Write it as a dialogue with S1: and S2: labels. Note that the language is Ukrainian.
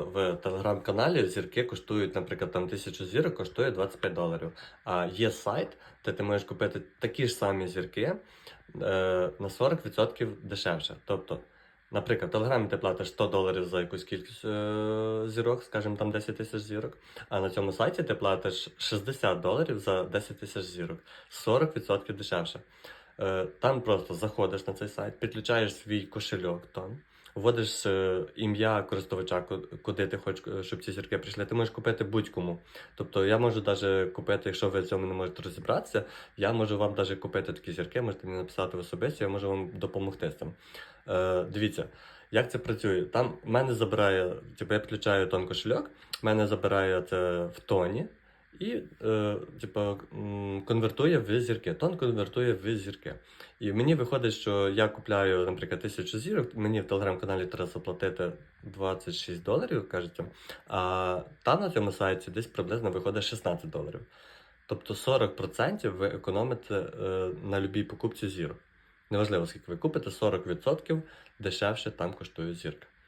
S1: В телеграм-каналі зірки коштують, наприклад, там тисячу зірок коштує 25 доларів. А є сайт, де ти можеш купити такі ж самі зірки е, на 40% дешевше. Тобто, наприклад, в Телеграмі ти платиш 100 доларів за якусь кількість е, зірок, скажімо, там 10 тисяч зірок, а на цьому сайті ти платиш 60 доларів за 10 тисяч зірок, 40% дешевше. Е, Там просто заходиш на цей сайт, підключаєш свій кошельок там, вводиш е, ім'я користувача, ку- куди ти хочеш, е, щоб ці зірки прийшли. Ти можеш купити будь-кому. Тобто я можу навіть купити, якщо ви в цьому не можете розібратися, я можу вам навіть купити такі зірки, можете мені написати в особисті, я можу вам допомогти з цим. Дивіться, як це працює. Там мене забирає, типу, я підключаю тон кошельок, мене забирає це в тоні. І е, типу, конвертує в зірки. Тон конвертує в зірки. І мені виходить, що я купляю, наприклад, тисячу зірок, мені в телеграм-каналі треба заплатити 26 доларів, кажеться, а там на цьому сайті десь приблизно виходить 16 доларів. Тобто 40% ви економите е, на любій покупці зірок. Неважливо, скільки ви купите, 40% дешевше там коштує зірка.